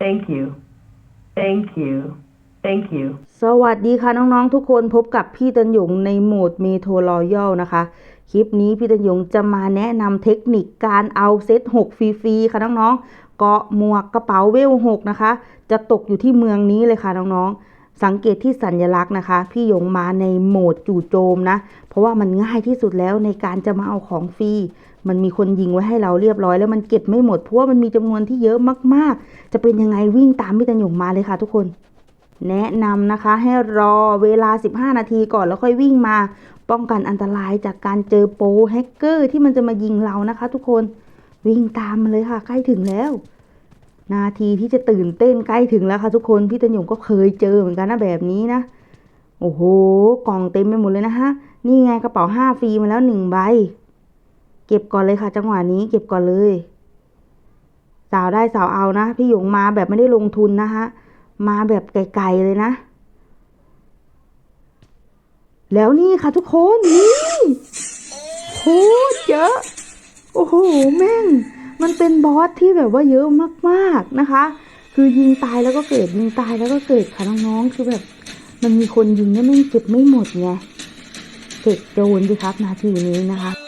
Thank you. Thank you. Thank you. สวัสดีค่ะน้องๆทุกคนพบกับพี่ตันยงในโหมดเมโทรรอยัลนะคะ คลิปนี้พี่ตันยงจะมาแนะนำเทคนิคการเอาเซต6ฟรีๆค่ะน้องๆเกาะหมวกกระเป๋าเวล6นะคะ จะตกอยู่ที่เมืองนี้เลยค่ะน้องๆสังเกตที่สัญลักษณ์นะคะ พี่ยงมาในโหมดจู่โจมนะ เพราะว่ามันง่ายที่สุดแล้วในการจะมาเอาของฟรี มันมีคนยิงไว้ให้เราเรียบร้อยแล้วมันเก็บไม่หมดเพราะว่ามันมีจำนวนที่เยอะมากๆ จะเป็นยังไงวิ่งตามพี่ตันหยงมาเลยค่ะทุกคน แนะนำนะคะให้รอเวลา 15 นาทีก่อนแล้วค่อยวิ่งมา ป้องกันอันตรายจากการเจอโปรแฮกเกอร์ที่มันจะมายิงเรานะคะ ทุกคนวิ่งตามมาเลยค่ะ ใกล้ถึงแล้ว นาทีที่จะตื่นเต้นใกล้ถึงแล้วค่ะ ทุกคนพี่ตันหยงก็เคยเจอเหมือนกันนะแบบนี้นะโอ้โหกล่องเต็มไปหมดเลยนะฮะนี่ไงกระเป๋าห้าฟรีมาแล้วหนึ่งใบ เก็บก่อนเลยค่ะ จังหวะนี้เก็บก่อนเลย สาวได้สาวเอานะ พี่หยงมาแบบไม่ได้ลงทุนนะคะมาแบบไกลๆเลยนะ แล้วนี่ค่ะทุกคนนี่โคตรเยอะ โอ้โหแม่ง มันเป็นบอสที่แบบว่าเยอะมากๆนะคะ คือยิงตายแล้วก็เกิดยิงตายแล้วก็เกิดค่ะน้องๆคือแบบมันมีคนยิงเนี่ยแม่งเก็บไม่หมดไงเสร็จโดนสิครับนาทีนี้นะคะ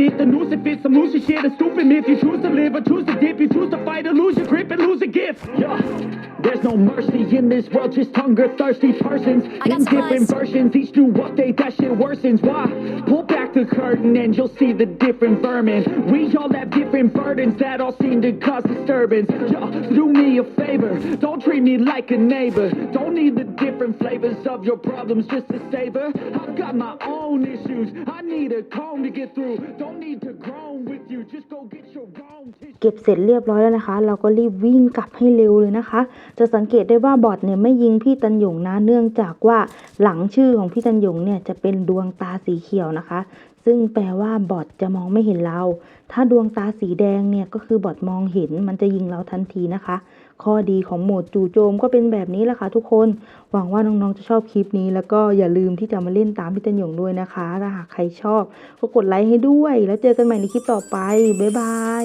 it, the noose it fits. I'm losing shit, a stupid myth. You choose to live or choose to dip. You choose to fight or lose your grip and lose a gift. Yeah. There's no mercy in this world, just hunger thirsty persons I got in different supplies. versions. Each new update, that shit worsens. Why? Pull back the curtain and you'll see the different vermin. We all have different burdens that all seem to cause disturbance. Yo, do me a favor, don't treat me like a neighbor. Don't need the different flavors of your problems just to savor. I've got my own issues. I need a comb to get through. Don't need to groan with you. Just go get your own. เก็บเสร็จเรียบร้อยแล้วนะคะ เราก็รีบวิ่งกลับให้เร็วเลยนะคะ จะสังเกตได้ว่าบอทเนี่ยไม่ยิงพี่ตันหยงนะเนื่องจากว่าหลังชื่อของพี่ตันหยงเนี่ยจะเป็นดวงตาสีเขียวนะคะ ซึ่งแปลว่าบอทจะมองไม่เห็นเรา ถ้าดวงตาสีแดงเนี่ยก็คือบอทมองเห็นมันจะยิงเราทันทีนะคะ ข้อดีของโหมดจู่โจมก็เป็นแบบนี้แหละค่ะทุกคน หวังว่าน้องๆจะชอบคลิปนี้ แล้วก็อย่าลืมที่จะมาเล่นตามพี่ตันหยงด้วยนะคะถ้าหากใครชอบก็กดไลค์ให้ด้วย แล้วเจอกันใหม่ในคลิปต่อไปบ๊ายบาย